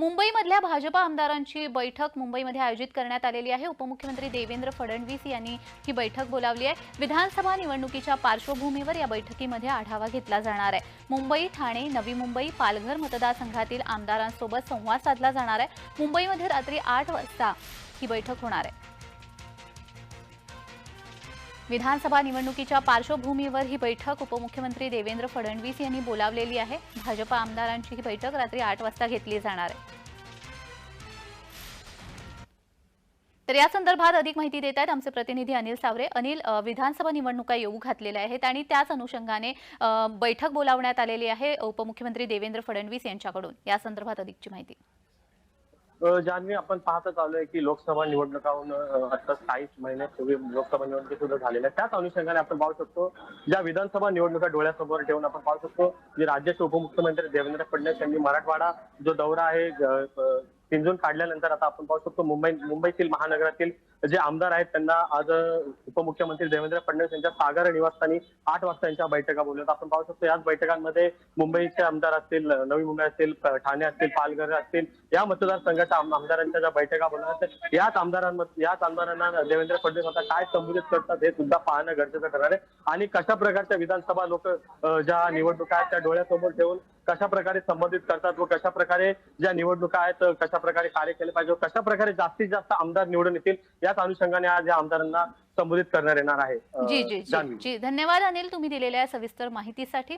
मुंबईमधल्या भाजपा आमदारांची बैठक मुंबईमध्ये आयोजित करण्यात आलेली आहे. उपमुख्यमंत्री देवेंद्र फडणवीस यांनी ही बैठक बोलावली आहे. विधानसभा निवडणुकीच्या पार्श्वभूमीवर या बैठकीमध्ये आढावा घेतला जाणार आहे. मुंबई ठाणे नवी मुंबई पालघर मतदारसंघातील आमदारांसोबत संवाद साधला जाणार आहे. मुंबईमध्ये रात्री आठ वाजता ही बैठक होणार आहे. विधानसभा निवडणुकीच्या पार्श्वभूमीवर ही बैठक उपमुख्यमंत्री देवेंद्र फडणवीस यांनी बोलावलेली आहे. भाजपा आमदारांची ही बैठक रात्री आठ वाजता घेतली जाणार आहे. तर या संदर्भात अधिक माहिती देत आहेत आमचे प्रतिनिधी अनिल सावरे. अनिल विधानसभा निवडणुका येऊ घातलेल्या आहेत आणि त्याच अनुषंगाने बैठक बोलावण्यात आलेली आहे उपमुख्यमंत्री देवेंद्र फडणवीस यांच्याकडून. या संदर्भात अधिकची माहिती. जान्हवी आपण पाहतच आलोय की लोकसभा निवडणुकाहून आता चाळीस महिन्यापूर्वी लोकसभा निवडणुकी सुद्धा झालेल्या त्याच अनुषंगाने आपण पाहू शकतो ज्या विधानसभा निवडणुका डोळ्यासमोर ठेवून आपण पाहू शकतो जे राज्याचे उपमुख्यमंत्री देवेंद्र फडणवीस यांनी मराठवाडा जो दौरा आहे अ, अ, पिंजून काढल्यानंतर आता आपण पाहू शकतो मुंबई मुंबईतील महानगरातील जे आमदार आहेत त्यांना आज उपमुख्यमंत्री देवेंद्र फडणवीस यांच्या सागर निवासस्थानी आठ वाजता यांच्या बैठका बोलल्या आपण पाहू शकतो याच बैठकांमध्ये मुंबईचे आमदार असतील नवी मुंबई असतील ठाणे असतील पालघर असतील या मतदारसंघाच्या आमदारांच्या ज्या बैठका बोलणार याच आमदारांमध्ये याच आमदारांना देवेंद्र फडणवीस आता काय संबोधित करतात हे सुद्धा पाहणं गरजेचं ठरणार आहे. आणि कशा प्रकारच्या विधानसभा लोक ज्या निवडणुका आहेत त्या डोळ्यासमोर ठेवून कशा प्रकारे संबोधित करतात व कशा प्रकारे ज्या निवडणुका आहेत कशा प्रकारे कार्य केले पाहिजे कशा प्रकारे जास्तीत जास्त आमदार निवडून येतील याच अनुषंगाने आज या आमदारांना संबोधित करण्यात येणार आहे. जी जी. जी धन्यवाद अनिल तुम्ही दिलेल्या सविस्तर माहितीसाठी.